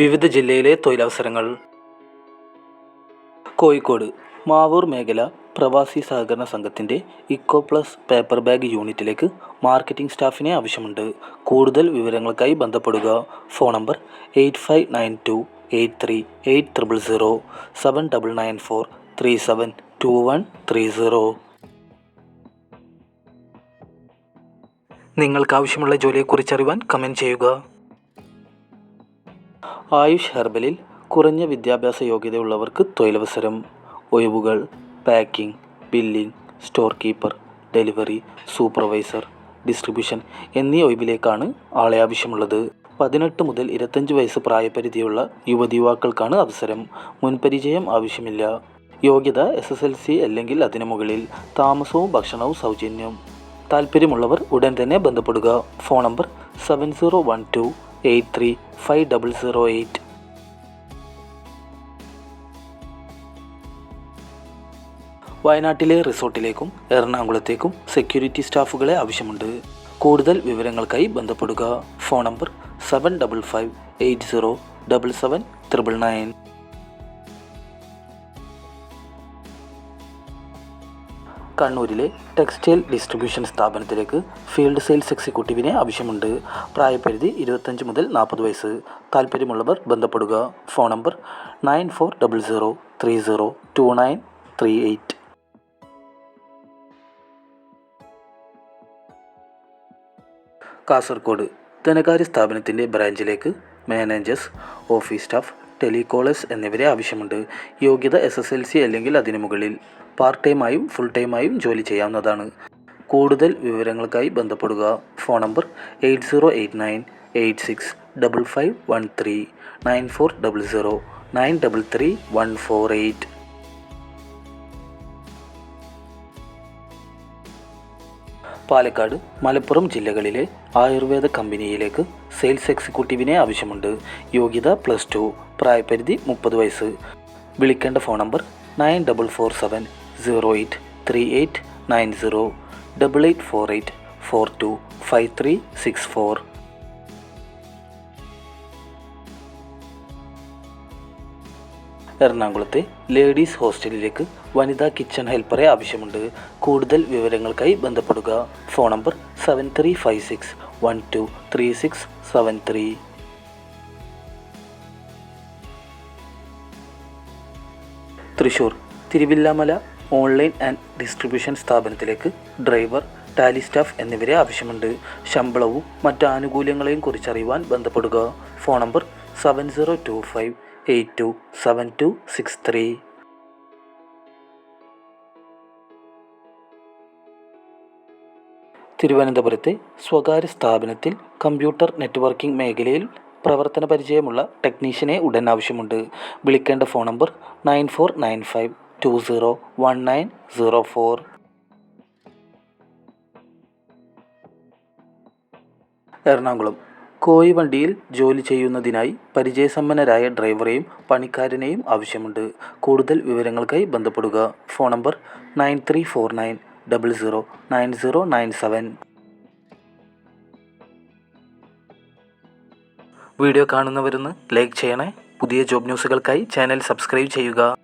വിവിധ ജില്ലയിലെ തൊഴിലവസരങ്ങൾ. കോഴിക്കോട് മാവൂർ മേഖല പ്രവാസി സഹകരണ സംഘത്തിന്റെ ഇക്കോ പ്ലസ് പേപ്പർ ബാഗ് യൂണിറ്റിലേക്ക് മാർക്കറ്റിംഗ് സ്റ്റാഫിനെ ആവശ്യമുണ്ട്. കൂടുതൽ വിവരങ്ങൾക്കായി ബന്ധപ്പെടുക. Phone number eight five nine two eight three eight triple zero seven double nine four three seven two one three zero. നിങ്ങൾക്ക് ആവശ്യമുള്ള ജോലിയെക്കുറിച്ച് അറിയുവാൻ കമന്റ് ചെയ്യുക. ആയുഷ് ഹെർബലിൽ കുറഞ്ഞ വിദ്യാഭ്യാസ യോഗ്യതയുള്ളവർക്ക് തൊഴിലവസരം ഒഴിവുകൾ packing billing store keeper delivery supervisor distribution എന്നീ ഒഴിവിലേക്കാണ് ആളെ ആവശ്യമുള്ളത്. പതിനെട്ട് മുതൽ ഇരുപത്തഞ്ച് വയസ്സ് പ്രായപരിധിയുള്ള യുവതി യുവാക്കൾക്കാണ് അവസരം. മുൻപരിചയം ആവശ്യമില്ല. യോഗ്യത എസ് എസ് എൽ സി അല്ലെങ്കിൽ അതിനു മുകളിൽ താമസവും ഭക്ഷണവും സൗജന്യം. താല്പര്യമുള്ളവർ ഉടൻ തന്നെ ബന്ധപ്പെടുക. Phone number seven zero one two eight three five double zero eight. വയനാട്ടിലെ റിസോർട്ടിലേക്കും എറണാകുളത്തേക്കും സെക്യൂരിറ്റി സ്റ്റാഫുകളെ ആവശ്യമുണ്ട്. കൂടുതൽ വിവരങ്ങൾക്കായി ബന്ധപ്പെടുക. Phone number seven double five eight zero double seven triple nine. കണ്ണൂരിലെ ടെക്സ്റ്റൈൽ ഡിസ്ട്രിബ്യൂഷൻ സ്ഥാപനത്തിലേക്ക് ഫീൽഡ് സെയിൽസ് എക്സിക്യൂട്ടീവിനെ ആവശ്യമുണ്ട്. പ്രായപരിധി ഇരുപത്തഞ്ച് മുതൽ നാൽപ്പത് വയസ്സ്. താല്പര്യമുള്ളവർ ബന്ധപ്പെടുക. Phone number nine four double zero three zero two nine three eight. Kasaragod ധനകാര്യ സ്ഥാപനത്തിന്റെ ബ്രാഞ്ചിലേക്ക് മാനേജേഴ്സ് ഓഫീസ് സ്റ്റാഫ് ടെലികോളേഴ്സ് എന്നിവരെ ആവശ്യമുണ്ട്. യോഗ്യത എസ് എസ് എൽ സി അല്ലെങ്കിൽ അതിനു മുകളിൽ. പാർട്ട് ടൈമായും ഫുൾ ടൈമായും ജോലി ചെയ്യാവുന്നതാണ്. കൂടുതൽ വിവരങ്ങൾക്കായി ബന്ധപ്പെടുക. Phone number eight zero eight nine eight six double five one three nine four double zero nine double three one four eight Palakkad Malappuram ജില്ലകളിലെ ആയുർവേദ കമ്പനിയിലേക്ക് സെയിൽസ് എക്സിക്യൂട്ടീവിനെ ആവശ്യമുണ്ട്. യോഗ്യത പ്ലസ് പ്രായപരിധി മുപ്പത് വയസ്സ്. വിളിക്കേണ്ട phone number nine double four seven zero eight three eight nine zero double eight four eight four two five three six four എറണാകുളത്തെ ലേഡീസ് ഹോസ്റ്റലിലേക്ക് വനിതാ കിച്ചൺ ഹെൽപ്പറെ ആവശ്യമുണ്ട്. കൂടുതൽ വിവരങ്ങൾക്കായി ബന്ധപ്പെടുക. Phone number seven three five six one two three six seven three Thrissur Thiruvilwamala online and distribution സ്ഥാപനത്തിലേക്ക് driver tally staff എന്നിവരെ ആവശ്യമുണ്ട്. ശമ്പളവും മറ്റ് ആനുകൂല്യങ്ങളെയും കുറിച്ചറിയുവാൻ ബന്ധപ്പെടുക. Phone number seven zero two five eight two seven two six three. തിരുവനന്തപുരത്തെ സ്വകാര്യ സ്ഥാപനത്തിൽ കമ്പ്യൂട്ടർ നെറ്റ്വർക്കിംഗ് മേഖലയിൽ പ്രവർത്തന പരിചയമുള്ള ടെക്നീഷ്യനെ ഉടൻ ആവശ്യമുണ്ട്. വിളിക്കേണ്ട phone number nine four nine five. Two zero one nine zero four Ernakulam. കോയി വണ്ടിയിൽ ജോലി ചെയ്യുന്നതിനായി പരിചയസമ്പന്നരായ ഡ്രൈവറെയും പണിക്കാരനെയും ആവശ്യമുണ്ട്. കൂടുതൽ വിവരങ്ങൾക്കായി ബന്ധപ്പെടുക. Phone number nine three four nine double zero nine zero nine seven. Video കാണുന്നവരൊന്ന് like ചെയ്യണേ. പുതിയ ജോബ് ന്യൂസുകൾക്കായി ചാനൽ സബ്സ്ക്രൈബ് ചെയ്യുക.